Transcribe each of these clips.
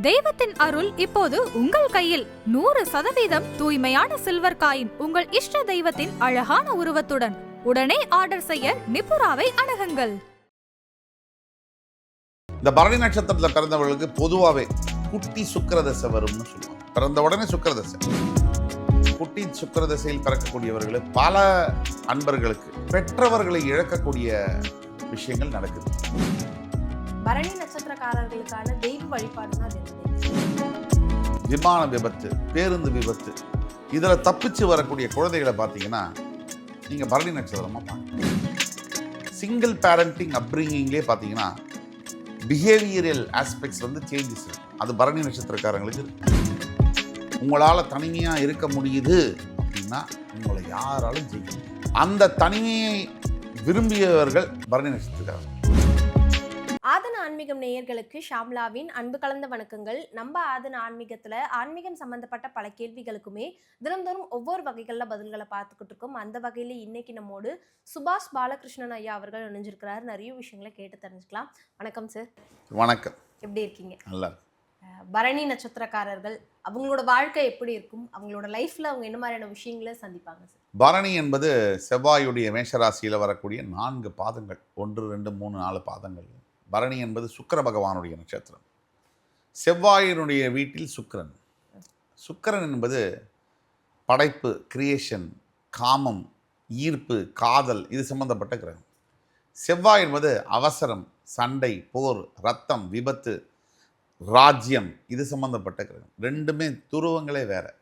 தெய்வத்தின் அருள் இப்போது உங்கள் கையில். நூறு சதவீதம் தூய்மையான சில்வர் காயின் உங்கள் இஷ்ட தெய்வத்தின் அழகான உருவத்துடன். உடனே ஆர்டர் செய்ய நிபுராவை அணுகுங்கள். இந்த பரணி நட்சத்திரத்தில் பிறந்தவர்களுக்கு பொதுவாகவே குட்டி சுக்கரதசை வரும்னு சொல்லுவாங்க. பிறந்த உடனே சுக்கரதசை. குட்டி சுக்கிரதசையில் பிறக்கக்கூடியவர்கள் பல அன்பர்களுக்கு பெற்றவர்களை இழக்கக்கூடிய விஷயங்கள் நடக்குது. பரணி நட்சத்திரக்காரர்களுக்கான தெய்வ வழிபாடுனா விமான விபத்து பேருந்து விபத்து இதில் தப்பிச்சு வரக்கூடிய குழந்தைகளை பார்த்தீங்கன்னா நீங்கள் பரணி நட்சத்திரமாக பார்க்கலாம். சிங்கிள் பேரண்டிங் அப்ரிங்கிங்லேயே பார்த்தீங்கன்னா பிஹேவியரல் ஆஸ்பெக்ட்ஸ் வந்து சேஞ்சஸ் அது பரணி நட்சத்திரக்காரங்களுக்கு இருக்கு. உங்களால் தனிமையாக இருக்க முடியுது அப்படின்னா உங்களை யாராலும் ஜெயிக்க அந்த தனிமையை விரும்பியவர்கள் பரணி நட்சத்திரக்காரர்கள். ஆதன ஆன்மீகம் நேயர்களுக்கு ஷாம்லாவின் அன்பு கலந்த வணக்கங்கள். நம்ம ஆதன ஆன்மீகத்துல ஆன்மீகம் சம்பந்தப்பட்ட பல கேள்விகளுக்குமே தினந்தோறும் ஒவ்வொரு வகைகள்ல பதில்களை பார்த்துக்கிட்டு இருக்கோம். அந்த வகையில இன்னைக்கு நம்மோடு சுபாஷ் பாலகிருஷ்ணன் ஐயா அவர்கள் இணைஞ்சிருக்கிறார். நிறைய விஷயங்களை கேட்டு தெரிஞ்சுக்கலாம். வணக்கம் சார் வணக்கம். எப்படி இருக்கீங்க? நல்லா பரணி நட்சத்திரக்காரர்கள் அவங்களோட வாழ்க்கை எப்படி இருக்கும்? அவங்களோட லைஃப்ல அவங்க என்ன மாதிரியான விஷயங்களை சந்திப்பாங்க சார் பரணி என்பது செவ்வாயுடைய மேஷராசியில் வரக்கூடிய நான்கு பாதங்கள். ஒன்று ரெண்டு மூணு நாலு பாதங்கள். பரணி என்பது சுக்கிர பகவானுடைய நட்சத்திரம். செவ்வாயினுடைய வீட்டில் சுக்கிரன். சுக்கிரன் என்பது படைப்பு கிரியேஷன் காமம் ஈர்ப்பு காதல் இது சம்பந்தப்பட்ட கிரகம். செவ்வாய் என்பது அவசரம் சண்டை போர் ரத்தம் விபத்து ராஜ்யம் இது சம்பந்தப்பட்ட கிரகம். ரெண்டுமே துருவங்களே வேற.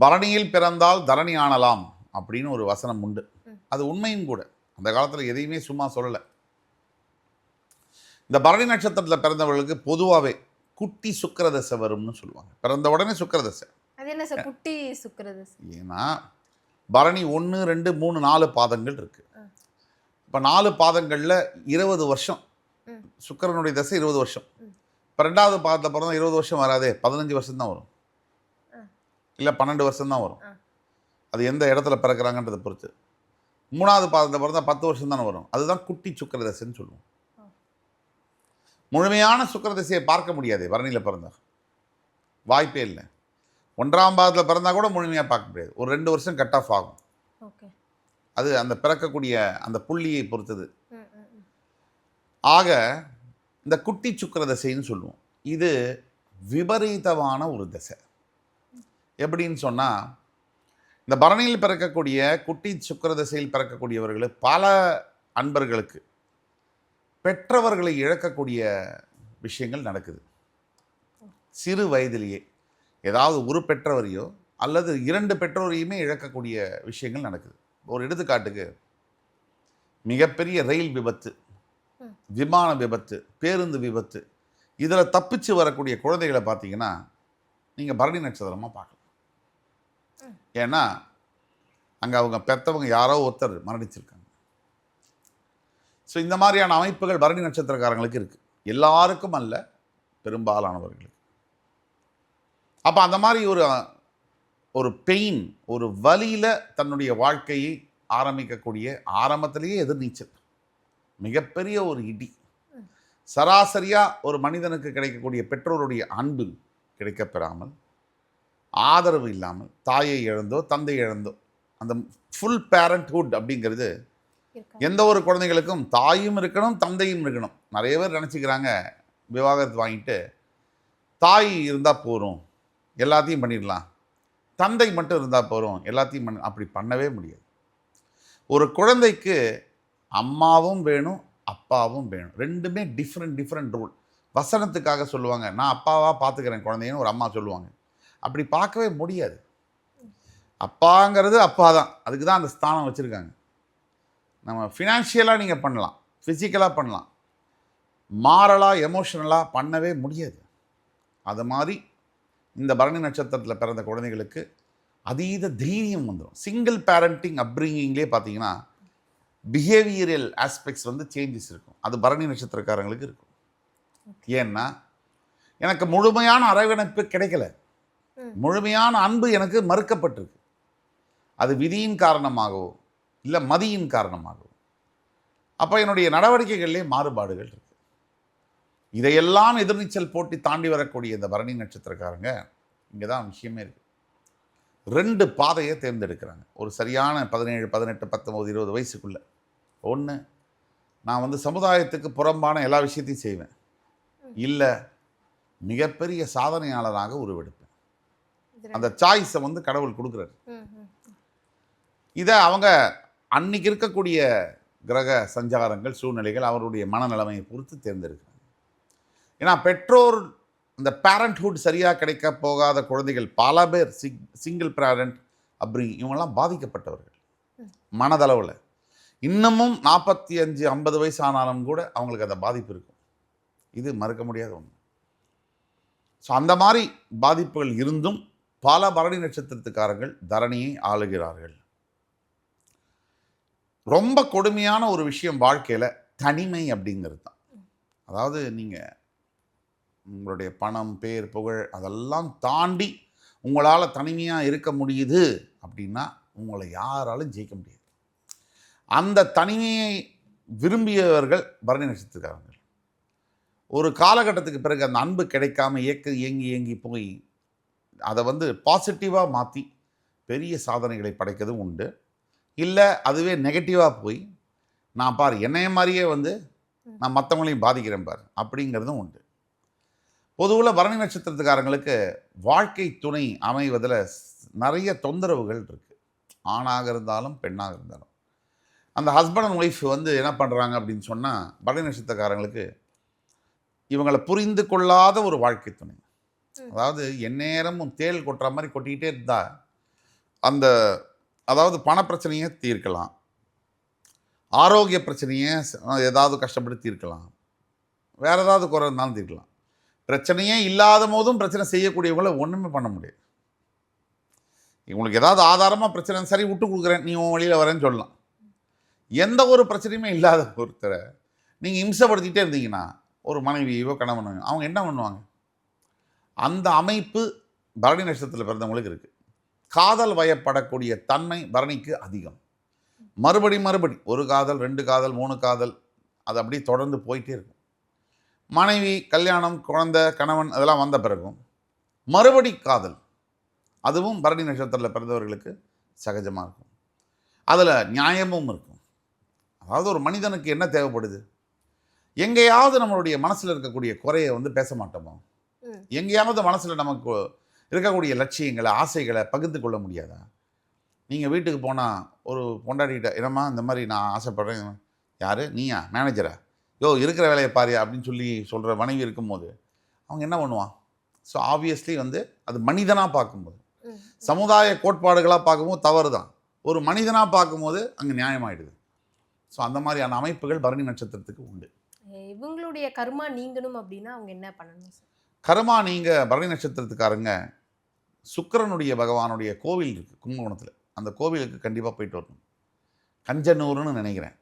பரணியில் பிறந்தால் தரணி ஆணலாம் அப்படின்னு ஒரு வசனம் உண்டு. அது உண்மையும் கூட. அந்த காலத்தில் எதையுமே சும்மா சொல்லலை. இந்த பரணி நட்சத்திரத்தில் பிறந்தவர்களுக்கு பொதுவாகவே குட்டி சுக்கிரதசை வரும்னு சொல்லுவாங்க பிறந்த உடனே சுக்கிரதசை என்ன சார் குட்டி சுக்கிறது ஏன்னா பரணி ஒன்று ரெண்டு மூணு நாலு பாதங்கள் இருக்கு. இப்போ நாலு பாதங்களில் இருபது வருஷம். சுக்கிரனுடைய தசை இருபது வருஷம். இப்போ ரெண்டாவது பாதத்தில் பிறந்தா இருபது வருஷம் வராதே பதினஞ்சு வருஷம் தான் வரும். இல்லை பன்னெண்டு வருஷம் தான் வரும். அது எந்த இடத்துல பிறக்கிறாங்கன்றதை பொறுத்து மூணாவது பாதத்தில் பிறந்தா பத்து வருஷம் தானே வரும் அதுதான் குட்டி சுக்கிரதசைன்னு சொல்லுவோம். முழுமையான சுக்கிரதசையை பார்க்க முடியாது பரணியில் பிறந்தா. வாய்ப்பே இல்லை. ஒன்றாம் பாதத்தில் பிறந்தா கூட முழுமையாக பார்க்க முடியாது. ஒரு ரெண்டு வருஷம் கட் ஆஃப் ஆகும். ஓகே. அது அந்த பிறக்கக்கூடிய அந்த புள்ளியை பொறுத்தது. ஆக இந்த குட்டி சுக்கிர தசைன்னு சொல்லுவோம். இது விபரீதமான ஒரு தசை. எப்படின்னு சொன்னால் இந்த பரணியில் பிறக்கக்கூடிய குட்டி சுக்கிர தசையில் பிறக்கக்கூடியவர்கள் பல அன்பர்களுக்கு பெற்றவர்களை இழக்கக்கூடிய விஷயங்கள் நடக்குது. சிறு வயதிலேயே ஏதாவது ஒரு பெற்றவரையோ அல்லது இரண்டு பெற்றோரையுமே இழக்கக்கூடிய விஷயங்கள் நடக்குது. ஒரு எடுத்துக்காட்டுக்கு மிகப்பெரிய ரயில் விபத்து விமான விபத்து பேருந்து விபத்து இதில் தப்பிச்சு வரக்கூடிய குழந்தைகளை பார்த்தீங்கன்னா நீங்கள் பரணி நட்சத்திரமாக பார்க்கலாம். ஏன்னா அங்கே அவங்க பெற்றவங்க யாரோ ஒருத்தர் மரணிச்சிருக்காங்க. ஸோ இந்த மாதிரியான அமைப்புகள் பரணி நட்சத்திரக்காரங்களுக்கு இருக்குது எல்லாருக்கும் அல்ல பெரும்பாலானவர்களுக்கு. அப்போ அந்த மாதிரி ஒரு ஒரு பெயின் ஒரு வழியில் தன்னுடைய வாழ்க்கையை ஆரம்பிக்கக்கூடிய ஆரம்பத்திலேயே எதிர்நீச்சல். மிகப்பெரிய ஒரு இடி. சராசரியாக ஒரு மனிதனுக்கு கிடைக்கக்கூடிய பெற்றோருடைய அன்பு கிடைக்கப்பெறாமல் ஆதரவு இல்லாமல் தாயை இழந்தோ தந்தை இழந்தோ அந்த ஃபுல் பேரண்ட்ஹுட் அப்படிங்கிறது எந்த ஒரு குழந்தைகளுக்கும் தாயும் இருக்கணும் தந்தையும் இருக்கணும். நிறைய பேர் நினச்சிக்கிறாங்க விவாகரத்து வாங்கிட்டு தாய் இருந்தால் போதும் எல்லாத்தையும் பண்ணிடலாம். தந்தை மட்டும் இருந்தால் போதும் எல்லாத்தையும் பண்ண அப்படி பண்ணவே முடியாது. ஒரு குழந்தைக்கு அம்மாவும் வேணும் அப்பாவும் வேணும். ரெண்டுமே டிஃப்ரெண்ட் டிஃப்ரெண்ட் ரூல் வசனத்துக்காக சொல்லுவாங்க நான் அப்பாவாக பார்த்துக்கிறேன் குழந்தைன்னு ஒரு அம்மா சொல்லுவாங்க. அப்படி பார்க்கவே முடியாது. அப்பாங்கிறது அப்பா தான் அதுக்கு தான் அந்த ஸ்தானம் வச்சுருக்காங்க. நம்ம ஃபினான்ஷியலாக நீங்கள் பண்ணலாம். ஃபிசிக்கலாக பண்ணலாம். மாரலாக எமோஷனலாக பண்ணவே முடியாது. அது மாதிரி இந்த பரணி நட்சத்திரத்தில் பிறந்த குழந்தைகளுக்கு அதீத தைரியம் வந்துடும் சிங்கிள் பேரண்டிங் அப்ரிங்கிங்லேயே பார்த்தீங்கன்னா பிஹேவியரல் ஆஸ்பெக்ட்ஸ் வந்து சேஞ்சஸ் இருக்கும். அது பரணி நட்சத்திரக்காரங்களுக்கு இருக்கும். ஏன்னா எனக்கு முழுமையான அரவணைப்பு கிடைக்கல. முழுமையான அன்பு எனக்கு மறுக்கப்பட்டிருக்கு. அது விதியின் காரணமாகவோ இல்லை மதியின் காரணமாகவோ அப்போ என்னுடைய நடவடிக்கைகளிலே மாறுபாடுகள் இருக்கு. இதையெல்லாம் எதிர்நீச்சல் போட்டி தாண்டி வரக்கூடிய இந்த பரணி நட்சத்திரக்காரங்க இங்கே தான் விஷயமே இருக்கு. ரெண்டு பாதையை தேர்ந்தெடுக்கிறாங்க. ஒரு சரியான பதினேழு பதினெட்டு பத்தொம்பது இருபது வயசுக்குள்ள. ஒன்று நான் வந்து சமுதாயத்துக்கு புறம்பான எல்லா விஷயத்தையும் செய்வேன். இல்லை மிகப்பெரிய சாதனையாளராக உருவெடுப்பேன். அந்த சாய்ஸை வந்து கடவுள் கொடுக்குறாரு. இதை அவங்க அன்னைக்கு இருக்கக்கூடிய கிரக சஞ்சாரங்கள் சூழ்நிலைகள் அவருடைய மனநிலைமையை பொறுத்து தேர்ந்தெடுக்கிறாங்க. ஏன்னா பெற்றோர் இந்த பேரண்ட்ஹுட் சரியாக கிடைக்க போகாத குழந்தைகள் பல பேர் சிங் சிங்கிள் பேரண்ட் அப்படி இவங்கெல்லாம் பாதிக்கப்பட்டவர்கள். மனதளவில். இன்னமும் நாற்பத்தி அஞ்சு ஐம்பது வயசு ஆனாலும் கூட அவங்களுக்கு அந்த பாதிப்பு இருக்கும். இது மறுக்க முடியாத ஒன்று ஸோ அந்த மாதிரி பாதிப்புகள் இருந்தும் பல பரணி நட்சத்திரத்துக்காரர்கள் தரணியை ஆளுகிறார்கள். ரொம்ப கொடுமையான ஒரு விஷயம் வாழ்க்கையில் தனிமை அப்படிங்கிறது தான் அதாவது நீங்கள் உங்களுடைய பணம் பேர் புகழ் அதெல்லாம் தாண்டி உங்களால் தனிமையாக இருக்க முடியுது அப்படின்னா உங்களை யாராலும் ஜெயிக்க முடியாது. அந்த தனிமையை விரும்பியவர்கள் பரணி நட்சத்திரக்காரங்கள் ஒரு காலகட்டத்துக்கு பிறகு அந்த அன்பு கிடைக்காம இயக்க இயங்கி இயங்கி போய் அதை வந்து பாசிட்டிவாக மாற்றி பெரிய சாதனைகளை படைக்கிறதும் உண்டு. இல்லை அதுவே நெகட்டிவாக போய் நான் பாரு என்னைய மாதிரியே வந்து நான் மற்றவங்களையும் பாதிக்கிறேன் பாரு அப்படிங்கிறதும் உண்டு. பொதுவில் பரணி நட்சத்திரத்துக்காரங்களுக்கு வாழ்க்கை துணை அமைவதில் நிறைய தொந்தரவுகள் இருக்குது ஆணாக இருந்தாலும் பெண்ணாக இருந்தாலும். அந்த ஹஸ்பண்ட் அண்ட் ஒய்ஃப் வந்து என்ன பண்ணுறாங்க அப்படின்னு சொன்னால் பரணி நட்சத்திரக்காரங்களுக்கு இவங்களை புரிந்து கொள்ளாத ஒரு வாழ்க்கை துணை. அதாவது எந்நேரமும் தேள் கொட்டுற மாதிரி கொட்டிக்கிட்டே இருந்தா அந்த அதாவது பணப்பிரச்சனையை தீர்க்கலாம். ஆரோக்கிய பிரச்சனையை ஏதாவது கஷ்டப்பட்டு தீர்க்கலாம். வேறு ஏதாவது குறை இருந்தாலும் தீர்க்கலாம். பிரச்சனையே இல்லாத போதும் பிரச்சனை செய்யக்கூடியவங்களை ஒன்றுமே பண்ண முடியாது. உங்களுக்கு ஏதாவது ஆதாரமாக பிரச்சனை சரி விட்டு கொடுக்குறேன் நீ உன் வழியில் வரேன்னு சொல்லலாம். எந்த ஒரு பிரச்சனையுமே இல்லாத ஒருத்தரை நீங்கள் இம்சப்படுத்திட்டே இருந்தீங்கன்னா ஒரு மனைவியோ கணவனையோ அவங்க என்ன பண்ணுவாங்க? அந்த அமைப்பு பரணி நட்சத்திரத்தில் பிறந்தவங்களுக்கு இருக்குது காதல் வயப்படக்கூடிய தன்மை பரணிக்கு அதிகம். மறுபடி மறுபடி ஒரு காதல் ரெண்டு காதல் மூணு காதல் அது அப்படியே தொடர்ந்து போயிட்டே இருக்கும். மனைவி கல்யாணம் குழந்தை கணவன் அதெல்லாம் வந்த பிறகும் மறுபடி காதல். அதுவும் பரணி நட்சத்திரத்தில் பிறந்தவர்களுக்கு சகஜமாக இருக்கும். அதில் நியாயமும் இருக்கும். அதாவது ஒரு மனிதனுக்கு என்ன தேவைப்படுது? எங்கேயாவது நம்மளுடைய மனசில் இருக்கக்கூடிய குறையை வந்து பேச மாட்டோமோ. எங்கேயாவது மனசில் நமக்கு இருக்கக்கூடிய லட்சியங்களை ஆசைகளை பகிர்ந்து கொள்ள முடியாதா? நீங்கள் வீட்டுக்கு போனால் ஒரு பொண்டாட்டிகிட்ட என்னம்மா இந்த மாதிரி நான் ஆசைப்படுறேன். யார்? நீயா? மேனேஜரா யோ இருக்கிற வேலையை பாரியா அப்படின்னு சொல்லி சொல்கிற மனைவி இருக்கும்போது அவங்க என்ன பண்ணுவான் ஸோ ஆப்வியஸ்லி வந்து அது மனிதனாக பார்க்கும்போது. சமுதாய கோட்பாடுகளாக பார்க்கும்போது தவறு தான் ஒரு மனிதனாக பார்க்கும்போது அங்கே நியாயமாயிடுது. ஸோ அந்த மாதிரியான அமைப்புகள் பரணி நட்சத்திரத்துக்கு உண்டு. இவங்களுடைய கர்மா நீங்கணும் அப்படின்னா அவங்க என்ன பண்ணணும்? கர்மா நீங்கள் பரணி நட்சத்திரத்துக்காரங்க சுக்கிரனுடைய பகவானுடைய கோவில் இருக்குது கும்பகோணத்தில். அந்த கோவிலுக்கு கண்டிப்பாக போயிட்டு வரணும். கஞ்சனூர்னு நினைக்கிறேன்.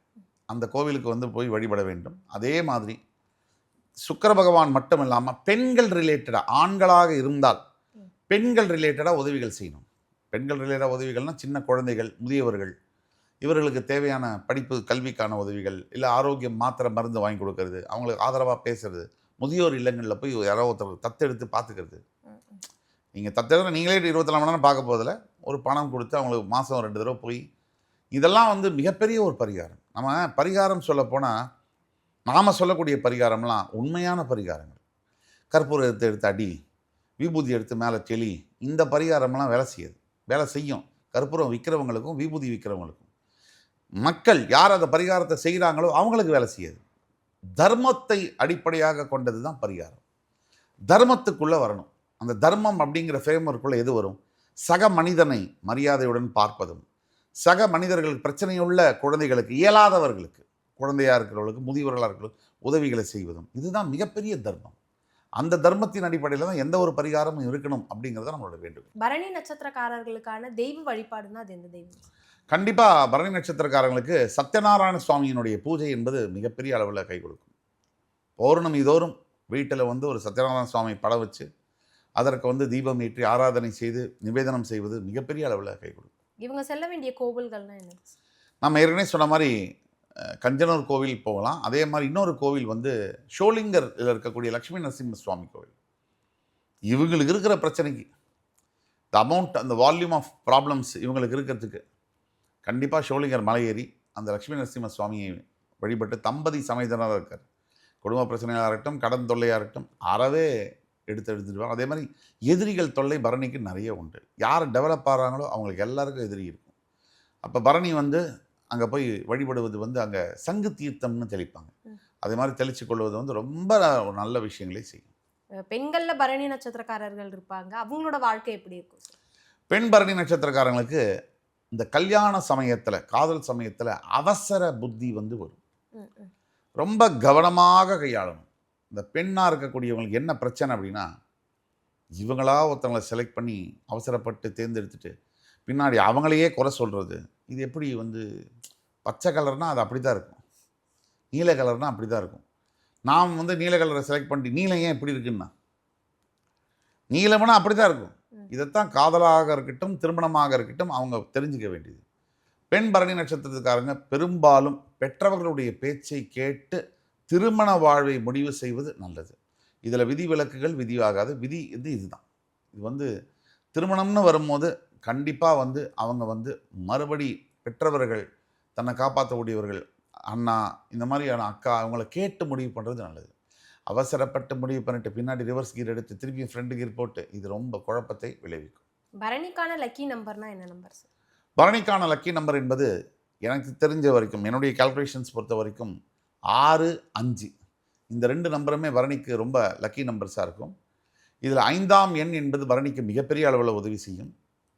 அந்த கோவிலுக்கு வந்து போய் வழிபட வேண்டும். அதே மாதிரி சுக்கிர பகவான் மட்டும் இல்லாமல் பெண்கள் ரிலேட்டடாக ஆண்களாக இருந்தால் பெண்கள் ரிலேட்டடாக உதவிகள் செய்யணும். பெண்கள் ரிலேட்டடாக உதவிகள்னால் சின்ன குழந்தைகள் முதியவர்கள். இவர்களுக்கு தேவையான படிப்பு கல்விக்கான உதவிகள் இல்லை ஆரோக்கியம் மாத்திரை மருந்து வாங்கி கொடுக்கறது அவங்களுக்கு ஆதரவாக பேசுறது முதியோர் இல்லங்களில் போய் யாரோ ஒருத்தர் தத்தெடுத்து பார்த்துக்கிறது. நீங்கள் தத்தெடுத்து நீங்களே இருபத்தி நாலு மணி நேரம் பார்க்க போதில் ஒரு பணம் கொடுத்து அவங்களுக்கு மாதம் ரெண்டு தடவை போய் இதெல்லாம் வந்து மிகப்பெரிய ஒரு பரிகாரம். நம்ம பரிகாரம் சொல்லப்போனால் நாம் சொல்லக்கூடிய பரிகாரம்லாம் உண்மையான பரிகாரங்கள். கற்பூரம் எடுத்து எடுத்து அடி விபூதி எடுத்து மேலே செளி இந்த பரிகாரம்லாம் வேலை செய்யுது. வேலை செய்யும். கற்பூரம் விற்கிறவங்களுக்கும் விபூதி விற்கிறவங்களுக்கும் மக்கள் யார் அந்த பரிகாரத்தை செய்கிறாங்களோ அவங்களுக்கு வேலை செய்யுது. தர்மத்தை அடிப்படையாக கொண்டது தான் பரிகாரம். தர்மத்துக்குள்ளே வரணும். அந்த தர்மம் அப்படிங்கிற ஃப்ரேம்ஒர்க்குள்ளே எது வரும்? சக மனிதனை மரியாதையுடன் பார்ப்பதும். சக மனிதர்களுக்கு பிரச்சனையுள்ள குழந்தைகளுக்கு இயலாதவர்களுக்கு குழந்தையாக இருக்கிறவர்களுக்கு முதியவர்களாக இருக்கிறவர்களுக்கு உதவிகளை செய்வதும். இதுதான் மிகப்பெரிய தர்மம். அந்த தர்மத்தின் அடிப்படையில் தான் எந்த ஒரு பரிகாரமும் இருக்கணும் அப்படிங்கிறத நம்மளோட வேண்டும் பரணி நட்சத்திரக்காரர்களுக்கான தெய்வ வழிபாடுன்னா அது எந்த தெய்வம்? கண்டிப்பாக பரணி நட்சத்திரக்காரங்களுக்கு சத்யநாராயண சுவாமியினுடைய பூஜை என்பது மிகப்பெரிய அளவில் கை கொடுக்கும். பௌர்ணமி தோறும் வீட்டில் வந்து ஒரு சத்யநாராயண சுவாமி படம் வச்சு அதற்கு வந்து தீபம் ஏற்றி ஆராதனை செய்து நிவேதனம் செய்வது மிகப்பெரிய அளவில் கை கொடுக்கும் இவங்க செல்ல வேண்டிய கோவில்கள்னா என்ன? நம்ம ஏற்கனவே சொன்ன மாதிரி கஞ்சனூர் கோவில் போகலாம். அதே மாதிரி இன்னொரு கோவில் வந்து ஷோலிங்கர் இருக்கக்கூடிய லக்ஷ்மி நரசிம்ம சுவாமி கோவில். இவங்களுக்கு இருக்கிற பிரச்சனைக்கு த அமௌண்ட் அந்த வால்யூம் ஆஃப் ப்ராப்ளம்ஸ் இவங்களுக்கு இருக்கிறதுக்கு கண்டிப்பாக ஷோலிங்கர் மலை ஏறி அந்த லக்ஷ்மி நரசிம்ம சுவாமியை வழிபட்டு தம்பதி சமேதனாக இருக்கார். குடும்ப பிரச்சனையாக இருக்கட்டும் கடன் தொல்லையாக இருக்கட்டும் அறவே எடுத்து எடுத்துட்டு அதே மாதிரி எதிரிகள் தொல்லை பரணிக்கு நிறைய உண்டு. யார் டெவலப் ஆகிறாங்களோ அவங்களுக்கு எல்லாருக்கும் எதிரி இருக்கும். அப்போ பரணி வந்து அங்கே போய் வழிபடுவது வந்து அங்கே சங்கு தீர்த்தம்னு தெளிப்பாங்க. அதே மாதிரி தெளிச்சு கொள்வது வந்து ரொம்ப நல்ல விஷயங்களை செய்யும். பெண்கள்ல பரணி நட்சத்திரக்காரர்கள் இருப்பாங்க. அவங்களோட வாழ்க்கை எப்படி இருக்கும் பெண் பரணி நட்சத்திரக்காரங்களுக்கு இந்த கல்யாண சமயத்தில் காதல் சமயத்தில் அவசர புத்தி வந்து வரும். ரொம்ப கவனமாக கையாளணும். இந்த பெண்ணாக இருக்கக்கூடியவங்களுக்கு என்ன பிரச்சனை அப்படின்னா இவங்களா ஒருத்தவங்களை செலக்ட் பண்ணி அவசரப்பட்டு தேர்ந்தெடுத்துட்டு பின்னாடி அவங்களையே குறை சொல்கிறது இது எப்படி வந்து பச்சை கலர்னால் அது அப்படி தான் இருக்கும். நீல கலர்னால் அப்படி தான் இருக்கும். நாம் வந்து நீல கலரை செலக்ட் பண்ணி நீலம் ஏன் இப்படி இருக்குன்னா? நீலம்னா அப்படி தான் இருக்கும். இதைத்தான் காதலாக இருக்கட்டும் திருமணமாக இருக்கட்டும் அவங்க தெரிஞ்சுக்க வேண்டியது. பெண் பரணி நட்சத்திரத்துக்காரங்க பெரும்பாலும் பெற்றவர்களுடைய பேச்சை கேட்டு திருமண வாழ்வை முடிவு செய்வது நல்லது. இதில் விதி விலக்குகள் விதியாகாது விதி இது இதுதான். இது வந்து திருமணம்னு வரும்போது கண்டிப்பாக வந்து அவங்க வந்து மறுபடி பெற்றவர்கள் தன்னை காப்பாற்றக்கூடியவர்கள் அண்ணா இந்த மாதிரியான அக்கா அவங்கள கேட்டு முடிவு பண்ணுறது நல்லது. அவசரப்பட்டு முடிவு பண்ணிட்டு பின்னாடி ரிவர்ஸ் கீர் எடுத்து திருப்பி ஃப்ரண்ட் கீர் போட்டு இது ரொம்ப குழப்பத்தை விளைவிக்கும். பரணிக்கான லக்கி நம்பர்னா என்ன நம்பர் சார் பரணிக்கான லக்கி நம்பர் என்பது எனக்கு தெரிஞ்ச வரைக்கும் என்னுடைய கால்குலேஷன்ஸ் பொறுத்த வரைக்கும் ஆறு அஞ்சு. இந்த ரெண்டு நம்பருமே பரணிக்கு ரொம்ப லக்கி நம்பர்ஸாக இருக்கும். இதில் ஐந்தாம் எண் என்பது பரணிக்கு மிகப்பெரிய அளவில் உதவி செய்யும்.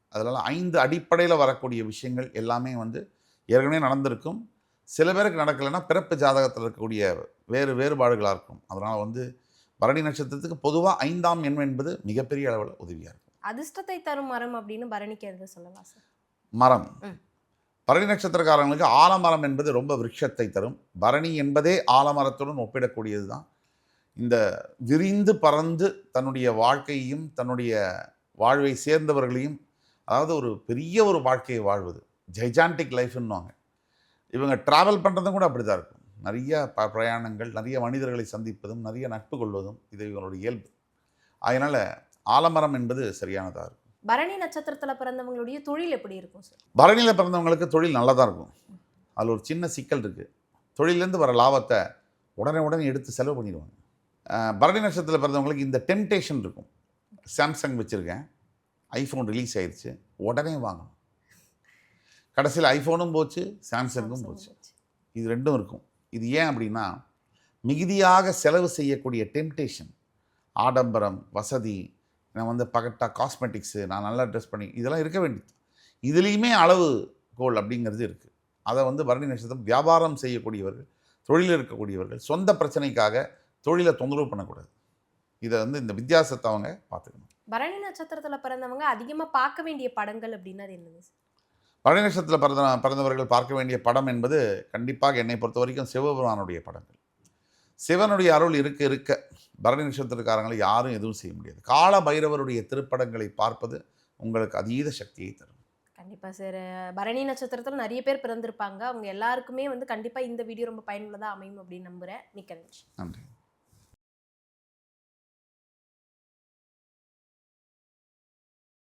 அதனால் ஐந்து அடிப்படையில் வரக்கூடிய விஷயங்கள் எல்லாமே வந்து ஏற்கனவே நடந்திருக்கும். சில பேருக்கு நடக்கலைன்னா பிறப்பு ஜாதகத்தில் இருக்கக்கூடிய வேறு வேறுபாடுகளாக இருக்கும். அதனால் வந்து பரணி நட்சத்திரத்துக்கு பொதுவாக ஐந்தாம் எண் என்பது மிகப்பெரிய அளவில் உதவியாக இருக்கும். அதிர்ஷ்டத்தை தரும் மரம் அப்படின்னு பரணிக்கு எதை சொல்லலாம் சார்? மரம். பரணி நட்சத்திரக்காரங்களுக்கு ஆலமரம் என்பது ரொம்ப விருட்சத்தை தரும். பரணி என்பதே ஆலமரத்துடன் ஒப்பிடக்கூடியது தான். இந்த விரிந்து பறந்து தன்னுடைய வாழ்க்கையையும் தன்னுடைய வாழ்வை சேர்ந்தவர்களையும் அதாவது ஒரு பெரிய ஒரு வாழ்க்கையை வாழ்வது. ஜைஜான்டிக் லைஃப்னுவாங்க இவங்க ட்ராவல் பண்ணுறதும் கூட அப்படி தான் இருக்கும். நிறைய ப பிரயாணங்கள் நிறைய மனிதர்களை சந்திப்பதும் நிறைய நட்பு கொள்வதும் இது இவங்களுடைய இயல்பு. அதனால் ஆலமரம் என்பது சரியானதாக இருக்கும். பரணி நட்சத்திரத்துல பிறந்தவங்களுடைய தொழில் எப்படி இருக்கும் சார் பரணியில் பிறந்தவங்களுக்கு தொழில் நல்லா தான் இருக்கும். அதில் ஒரு சின்ன சிக்கல் இருக்குது தொழிலேருந்து வர லாபத்தை உடனே உடனே எடுத்து செலவு பண்ணிடுவாங்க. பரணி நட்சத்திரத்தில் பிறந்தவங்களுக்கு இந்த டெம்டேஷன் இருக்கும். சாம்சங் வச்சுருக்கேன். ஐஃபோன் ரிலீஸ் ஆயிடுச்சு உடனே வாங்கணும். கடைசியில் ஐஃபோனும் போச்சு சாம்சங்கும் போச்சு. இது ரெண்டும் இருக்கும். இது ஏன் அப்படின்னா மிகுதியாக செலவு செய்யக்கூடிய டெம்டேஷன் ஆடம்பரம் வசதி நான் வந்து பகட்டா காஸ்மெட்டிக்ஸு நான் நல்லா ட்ரெஸ் பண்ணி இதெல்லாம் இருக்க வேண்டியது. இதுலேயுமே அளவு கோல் அப்படிங்கிறது இருக்குது அதை வந்து பரணி நட்சத்திரம் வியாபாரம் செய்யக்கூடியவர்கள் தொழிலில் இருக்கக்கூடியவர்கள் சொந்த பிரச்சனைக்காக தொழிலை தொந்தரவு பண்ணக்கூடாது. இதை வந்து இந்த வித்தியாசத்தை அவங்க பார்த்துக்கணும். பரணி நட்சத்திரத்துல பிறந்தவங்க அதிகமா பார்க்க வேண்டிய படங்கள் அப்படின்னா அது என்னது? பரணி நட்சத்திரத்தில் பிறந்த பிறந்தவர்கள் பார்க்க வேண்டிய படம் என்பது கண்டிப்பாக என்னை பொறுத்த வரைக்கும் சிவபெருமானுடைய படங்கள். சிவனுடைய அருள் இருக்க இருக்க பரணி நட்சத்திரக்காரங்களை யாரும் எதுவும் செய்ய முடியாது. கால பைரவருடைய திருப்படங்களை பார்ப்பது உங்களுக்கு அதீத சக்தியை தரும். கண்டிப்பா சார். பரணி நட்சத்திரத்துல நிறைய பேர் பிறந்திருப்பாங்க. அவங்க எல்லாருக்குமே வந்து கண்டிப்பா இந்த வீடியோ ரொம்ப பயனுள்ளதா அமையும் அப்படின்னு நம்புறேன். மிக்க நன்றி. நன்றி.